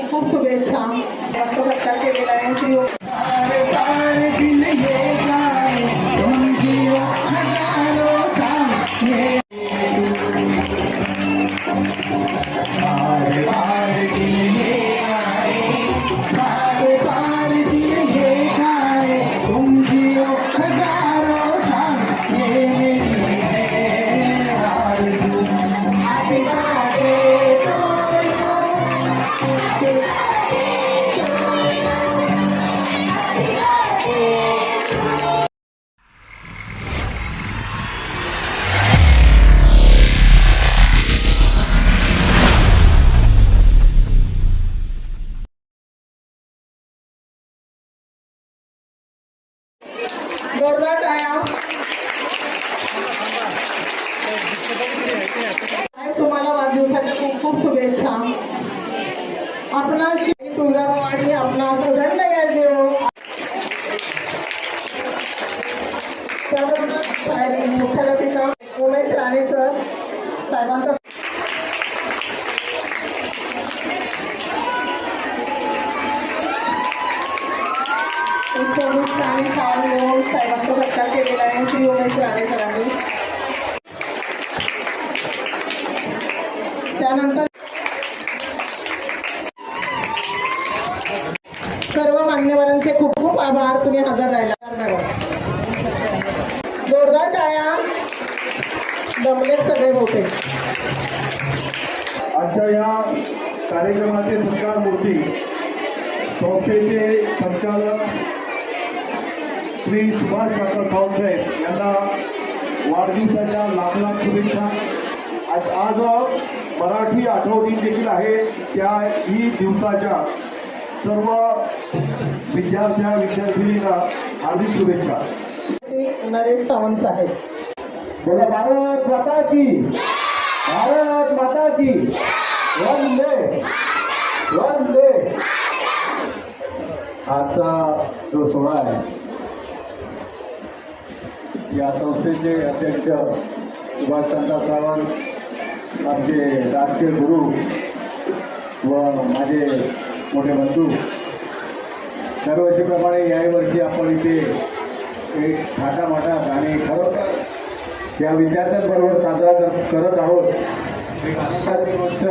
खूप खूप शुभेच्छा मस्त सत्कार केलेला आहे वाढदिवसाच्या खूप खूप शुभेच्छा आपणास तुळजाभवानी आपणास प्रचंड देव त्यानंतर साहेब मुख्याध्यापिका उमेश राणे सर साहेबांचा पोलीस राणे शाळा येऊन साहेबांचा सत्कार केलेला आहे श्री उमेश राणे सरांनी त्यानंतर सर्व मान्यवरांचे खूप खूप आभार. तुम्ही हजर राहिला. जोरदार टाळ्या. दमलेत सगळे बहुतेक. आजच्या या कार्यक्रमाचे सत्कार मूर्ती संस्थेचे संचालक श्री सुभाष काका सावंतसाहेब यांना वाढदिवसाच्या लाख लाख शुभेच्छा. आज आज मराठी आठवडी देखील आहे त्या ही दिवसाच्या सर्व विद्यार्थ्या विद्यार्थिनींना हार्दिक शुभेच्छा. नरेश सावंत साहेब. बोला भारत माता की. भारत माता की. वंदे. वंदे. आजचा जो सोहळा आहे या संस्थेचे अध्यक्ष सुभाषचंद्र सावंत आमचे राजकीय गुरु व माझे मोठे बंधू दरवर्षीप्रमाणे याही आपण इथे एक थाटामाटात आणि खरोखर या विद्यार्थ्यांबरोबर साजरा करत आहोत. एक आनंदाची गोष्ट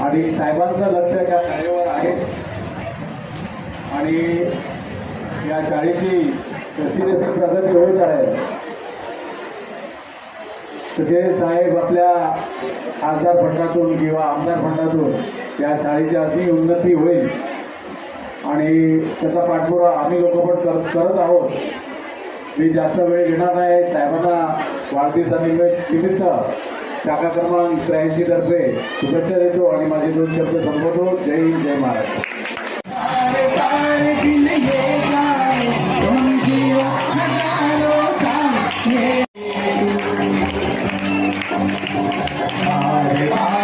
आणि साहेबांचं लक्ष या शाळेवर आहे. आणि या शाळेची जशी जशी प्रगती होत आहे जे साहेब आपल्या खासदार फंडातून किंवा आमदार फंडातून या शाळेची अति उन्नती होईल. आणि त्याचा पाठपुरावा आम्ही लोक पण कर करत आहोत. मी जास्त वेळ घेणार नाही. साहेबांना वाढदिवसानिमित्त निमित्त शाखा क्रमांक त्र्याऐंशी तर्फे शुभेच्छा देतो आणि माझे दोन शब्द संपवतो. जय हिंद जय महाराष्ट्र. तारे तारे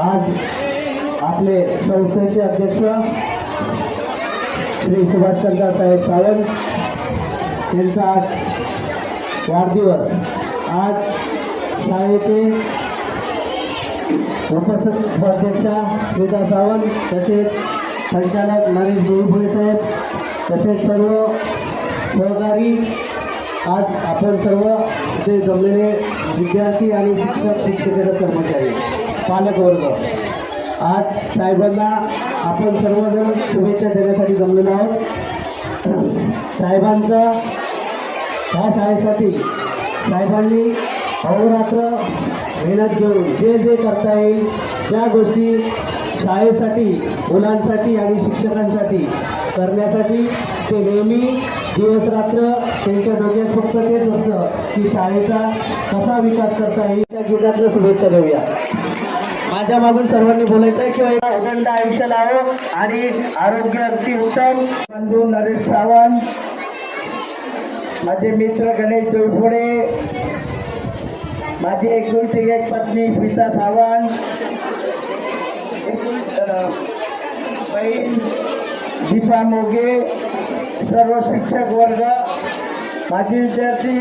आज आपले संस्थेचे अध्यक्ष श्री सुभाषचंद्र साहेब सावंत यांचा आज वाढदिवस. आज शाळेचे उपसभाध्यक्षा श्रीता सावंत तसेच संचालक नरेश देवीपुळे साहेब तसेच सर्व सहकारी आज आपण सर्व जे जमलेले विद्यार्थी आणि शिक्षक शिक्षकेतर कर्मचारी. पालकवर्ग. आज साहेबांना आपण सर्वजण शुभेच्छा देण्यासाठी जमलेलो आहोत. साहेबांचा ह्या शाळेसाठी साहेबांनी अहोरात्र मेहनत घेऊन जे जे करता येईल ज्या गोष्टी शाळेसाठी मुलांसाठी आणि शिक्षकांसाठी करण्यासाठी ते नेहमी दिवस रात्र त्यांच्या डोक्यात फक्त तेच असतं की शाळेचा कसा विकास करता येईल त्या गीतातलं शुभेच्छा देऊया. माझ्या मागून सर्वांनी बोलायचं आहे किंवा एका अखंड आयुष्य लावो आणि आरोग्य अगदी उत्तम. बंधू नरेश सावंत माझे मित्र गणेश चौफोडे माझी एकुलती एक पत्नी स्मिता सावंत बहीण दीपा मोगे सर्व शिक्षक वर्ग माजी विद्यार्थी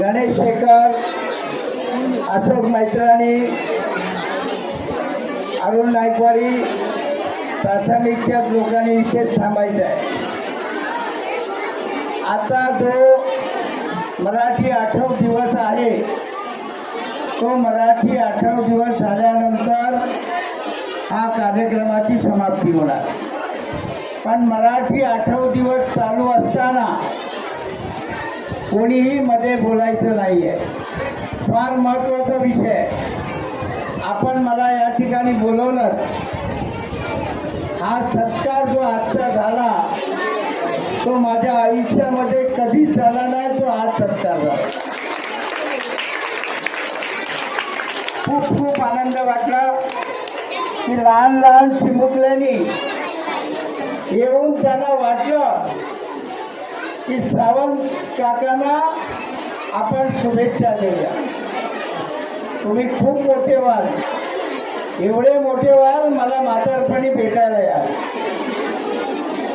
गणेश शेखर अशोक मैत्राणी अरुण नायकवाडी प्राथमिकच्या लोकांनी विशेष थांबायचं आहे. आता जो मराठी आठव दिवस आहे तो मराठी आठव दिवस झाल्यानंतर हा कार्यक्रमाची समाप्ती होणार. पण मराठी आठव दिवस चालू असताना कोणीही मध्ये बोलायचं नाही आहे फार महत्त्वाचा विषय आपण मला बोलवलं. हा सत्कार जो आजचा झाला तो माझ्या आयुष्यामध्ये कधीच झाला नाही तो आज सत्कार झाला. खूप खूप आनंद वाटला. की लहान लहान चिमुकल्यानी येऊन त्यांना वाटलं की सावंत काकांना आपण शुभेच्छा देऊया. तुम्ही खूप मोठे व्हाल. एवढे मोठे व्हाल मला म्हातारपणी भेटायला या.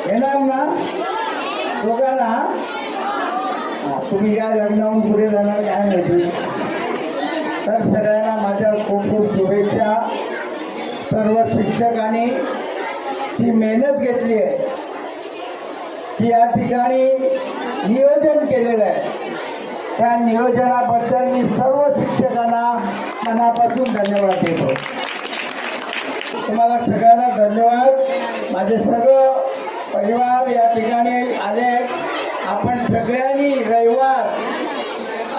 येणार ना? दोघांना? तुम्ही या लग्नाहून पुढे जाणार काय माहिती. तर सगळ्यांना माझ्या खूप खूप शुभेच्छा. सर्व शिक्षकांनी जी मेहनत घेतली आहे ती या ठिकाणी नियोजन केलेलं आहे. त्या नियोजनाबद्दल मी सर्व शिक्षकांना मनापासून धन्यवाद देतो. तुम्हाला सगळ्यांना धन्यवाद. माझे सर्व परिवार या ठिकाणी आले. आपण सगळ्यांनी रविवार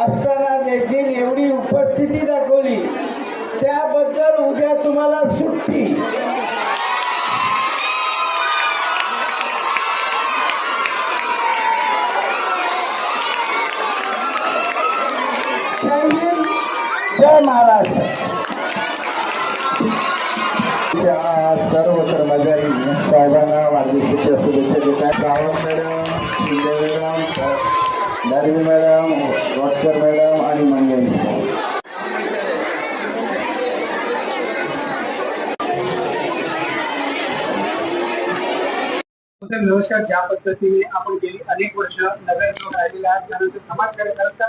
असताना देखील एवढी उपस्थिती दाखवली. त्याबद्दल उद्या तुम्हाला सुट्टी. जय जय महाराष्ट्र. शुभेच्छा Sawant madam Shinde madam Darvi madam Rotkar madam आणि मंगेश तर ज्या पद्धतीने आपण गेली अनेक वर्ष नगरसेवक राहिलेले आहात त्यानंतर समाजकार्य करत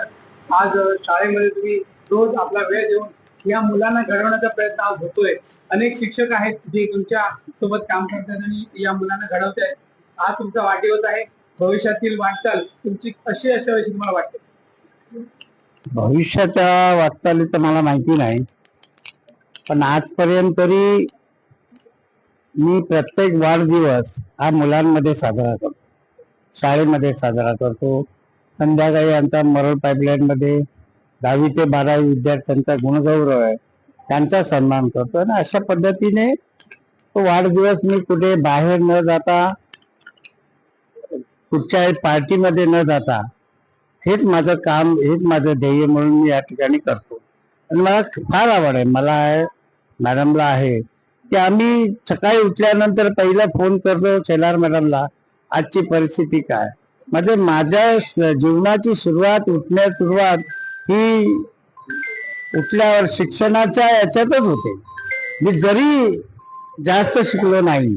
आज शाळेमध्ये तुम्ही रोज आपला वेळ देऊन या मुलांना घडवण्याचा प्रयत्न आज होतोय. अनेक शिक्षक आहेत जे तुमच्यासोबत काम करतात आणि या मुलांना घडवत आहेत आज तुमचा वाढदिवस आहे. भविष्यातील वाटचाल तुमची कशी असावी अशी तुम्हाला वाटते? भविष्याच्या वाटचालीचं मला माहिती नाही. पण आजपर्यंत तरी मी प्रत्येक वाढदिवस हा मुलांमध्ये साजरा करतो. शाळेमध्ये साजरा करतो. संध्याकाळी आमचा मरळ पाईपलाईन मध्ये दहावी ते बारावी विद्यार्थ्यांचा गुणगौरव आहे. त्यांचा सन्मान करतो. आणि अशा पद्धतीने तो वाढदिवस मी कुठे बाहेर न जाता कुठच्याही पार्टीमध्ये न जाता हेच माझं काम हेच माझं ध्येय म्हणून मी या ठिकाणी करतो. आणि मला फार आवड आहे. मला आहे मॅडमला आहे. की आम्ही सकाळी उठल्यानंतर पहिला फोन करतो शेलार मॅडमला आजची परिस्थिती काय? म्हणजे माझ्या श- जीवनाची सुरुवात उठण्या सुरुवात ही उठल्यावर शिक्षणाच्या याच्यातच होते. मी जरी जास्त शिकलो नाही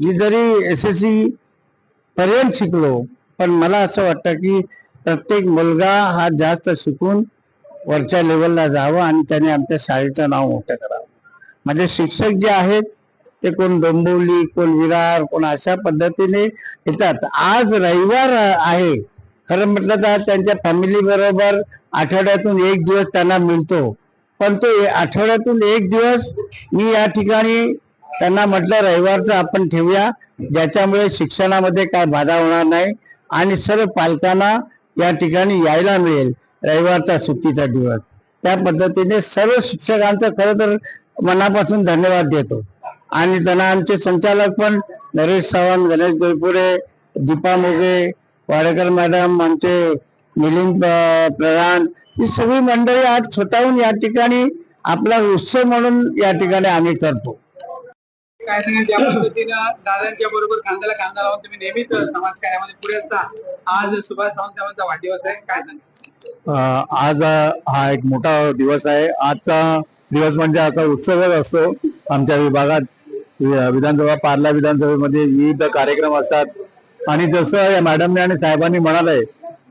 मी जरी एस एस सी पर्यंत शिकलो. पण मला असं वाटतं की प्रत्येक मुलगा हा जास्त शिकून वरच्या लेवलला जावं आणि त्याने आमच्या शाळेचं नाव मोठं करावं. म्हणजे शिक्षक जे आहेत ते कोण डोंबिवली कोण विरार कोण अशा पद्धतीने येतात. आज रविवार आहे. खरं म्हटलं तर त्यांच्या फॅमिली बरोबर आठवड्यातून एक दिवस त्यांना मिळतो. पण तो ए- आठवड्यातून एक दिवस मी या ठिकाणी त्यांना म्हटलं रविवारचं आपण ठेवूया. ज्याच्यामुळे शिक्षणामध्ये काय बाधा होणार नाही आणि सर्व पालकांना या ठिकाणी यायला मिळेल रविवारचा सुट्टीचा दिवस. त्या पद्धतीने सर्व शिक्षकांचं खरं तर मनापासून धन्यवाद देतो. आणि त्यांना आमचे संचालक पण नरेश सावंत गणेश गोरपुरे दीपा मोगे वाडेकर मॅडम आमचे मिलिंद प्रधान ही सगळी मंडळी आज स्वतःहून या ठिकाणी आपला उत्सव म्हणून या ठिकाणी आम्ही करतो. काय नाही ज्या पद्धतीनं दादांच्या बरोबर खांद्याला खांदा लावून तुम्ही नेहमीच समाजकार्यामध्ये पुढे असता आज सुभाष सावंत साहेबांचा वाढदिवस आहे काय सांगाल? आज हा एक मोठा दिवस आहे. आजचा दिवस म्हणजे असा उत्सवच असतो. आमच्या विभागात विधानसभा पार्ला विधानसभेमध्ये विविध कार्यक्रम असतात. आणि जसं या मॅडमने आणि साहेबांनी म्हणालंय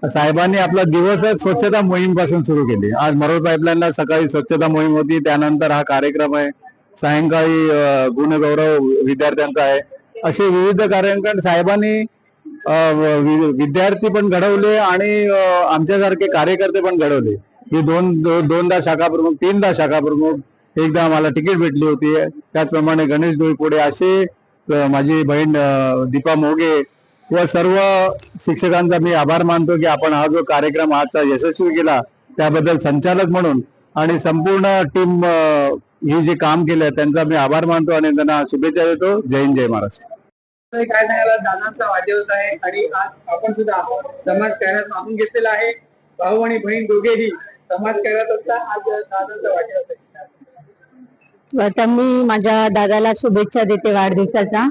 साहेबांनी आपला दिवसच स्वच्छता मोहीमपासून सुरू केली. आज मरोड पाईपलाईनला सकाळी स्वच्छता मोहीम होती त्यानंतर हा कार्यक्रम आहे. सायंकाळी गुणगौरव विद्यार्थ्यांचा आहे. असे विविध कार्यक्रम साहेबांनी विद्यार्थी पण घडवले आणि आमच्यासारखे कार्यकर्ते पण घडवले. हे दोन दो- दोनदा शाखा प्रमुख तीनदा शाखा प्रमुख एकदा मला तिकीट भेटली होती. त्याचप्रमाणे गणेश डोईपुढे असे माझी बहीण दीपा मोगे व सर्व शिक्षकांचा मी आभार मानतो की आपण हा जो कार्यक्रम आजचा यशस्वी केला त्याबद्दल संचालक म्हणून आणि संपूर्ण टीम ही जे काम केलं त्यांचा मी आभार मानतो आणि त्यांना शुभेच्छा देतो. जय हिंद जय महाराष्ट्र. काय सांगायला दादांचा वाढदिवस आहे आणि आज आपण सुद्धा समाज कार्यात मागून घेतलेला आहे. भाऊ आणि बहीण दोघेही समाज कार्यात असता आज दादांचा वाढदिवस आहे. आता मी माझ्या दादाला शुभेच्छा देते वाढदिवसाचा.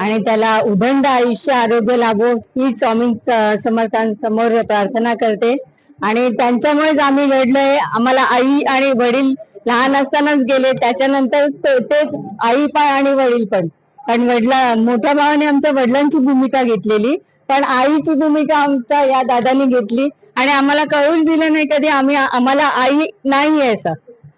आणि त्याला उदंड आयुष्य आरोग्य लाभो ही स्वामी समर्थांसमोर प्रार्थना करते. आणि त्यांच्यामुळेच आम्ही घडलोय. आम्हाला आई आणि वडील लहान असतानाच गेले त्याच्यानंतर तो- तेच आई पण आणि वडील पण. कारण वडिला मोठ्या भावाने आमच्या वडिलांची भूमिका घेतलेली पण आईची भूमिका आमच्या या दादानी घेतली. आणि आम्हाला कळूच दिलं नाही कधी आम्ही आम्हाला आई नाही आहे असं.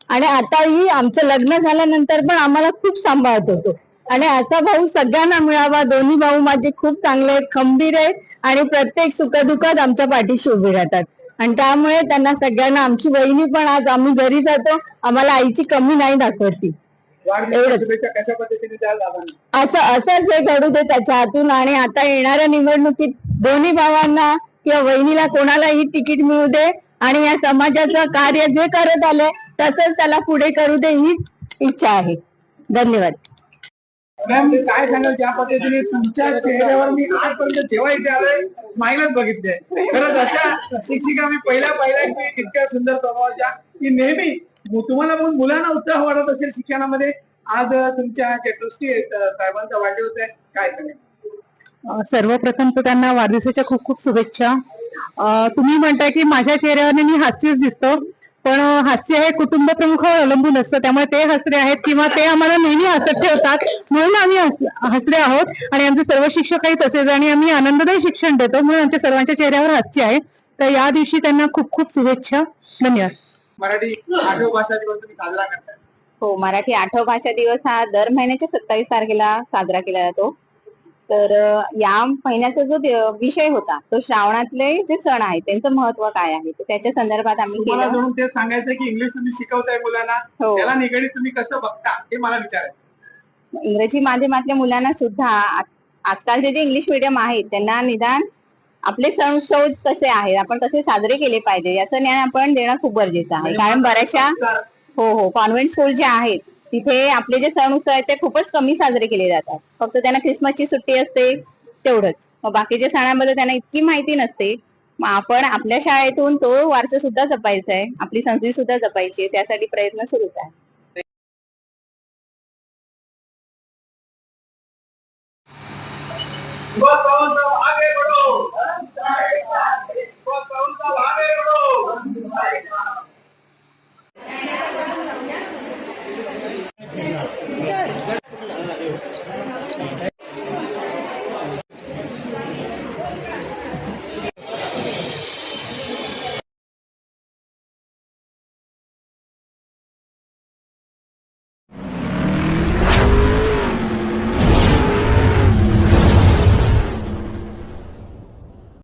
आणि आताही आमचं लग्न झाल्यानंतर पण आम्हाला खूप सांभाळत होतो. आणि असा भाऊ सगळ्यांना मिळावा दोन्ही भाऊ माझे खूप चांगले आहेत खंबीर आहेत आणि प्रत्येक सुखदुःखात आमच्या पाठीशी उभे राहतात. आणि त्यामुळे त्यांना सगळ्यांना आमची बहिणी पण आज आम्ही घरी जातो आम्हाला आईची कमी नाही दाखवत. असं असंच हे घडू दे त्याच्या हातून आणि आता येणाऱ्या निवडणुकीत दोन्ही भावांना किंवा वहिनीला कोणालाही तिकीट मिळू दे आणि या समाजाचं कार्य जे करत आले तसंच त्याला पुढे करू दे हीच इच्छा आहे. धन्यवाद. मॅम मी काय सांगाल ज्या पद्धतीने तुमच्या चेहऱ्यावर मी आजपर्यंत जेव्हा इथे आलोय स्माइलच बघितले खरंच अशा शिक्षिका मी पहिल्या पहिल्या की इतक्या सुंदर स्वभावाच्या की नेहमी तुम्हाला बघून मुलांना उत्साह वाढत असेल शिक्षणामध्ये. आज तुमच्या जे दृष्टी आहेत साहेबांचा वाढदिवस आहे काय सांगेल? सर्वप्रथम तर त्यांना वाढदिवसाच्या खूप खूप शुभेच्छा. तुम्ही म्हणताय की माझ्या चेहऱ्यावर मी हास्यच दिसतो. पण हास्य हे कुटुंब प्रमुखावर अवलंबून असतं. त्यामुळे ते हसरे आहेत किंवा ते आम्हाला नेहमी हसत ठेवतात. म्हणून आम्ही हस- हसरे आहोत. आणि आमचे सर्व शिक्षकही तसेच आणि आम्ही आनंददायी शिक्षण देतो. म्हणून आमच्या सर्वांच्या चेहऱ्यावर हास्य आहे. तर या दिवशी त्यांना खूप खूप शुभेच्छा. धन्यवाद. मराठी आठव भाषा दिवस तुम्ही साजरा करताय हो मराठी आठव भाषा दिवस हा दर महिन्याच्या सत्तावीस तारखेला साजरा केला जातो. तर या महिन्याचा जो विषय होता तो श्रावणातले जे सण आहेत त्यांचं महत्त्व काय आहे? त्याच्या संदर्भात आम्ही ते सांगायचं की इंग्लिश तुम्ही शिकवताय मुलांना. हो. त्याला निगडीत तुम्ही कसं बघता हे मला विचारायचं इंग्रजी माध्यमातल्या मुलांना सुद्धा आजकालचे जे इंग्लिश मिडियम आहेत त्यांना निदान आपले सण उत्सव कसे आहेत आपण कसे साजरे केले पाहिजे याचं ज्ञान आपण देणं खूप गरजेचं आहे. कारण बऱ्याचशा हो हो कॉन्व्हेंट स्कूल जे आहेत तिथे आपले जे सण उत्सव आहेत ते खूपच कमी साजरे केले जातात. फक्त त्यांना ख्रिसमसची सुट्टी असते तेवढंच. मग बाकीच्या सणांबद्दल त्यांना इतकी माहिती नसते. मग आपण आपल्या शाळेतून तो वारसा सुद्धा जपायचा आहे. आपली संस्कृती सुद्धा जपायची आहे. त्यासाठी प्रयत्न सुरूच आहे. सुभाष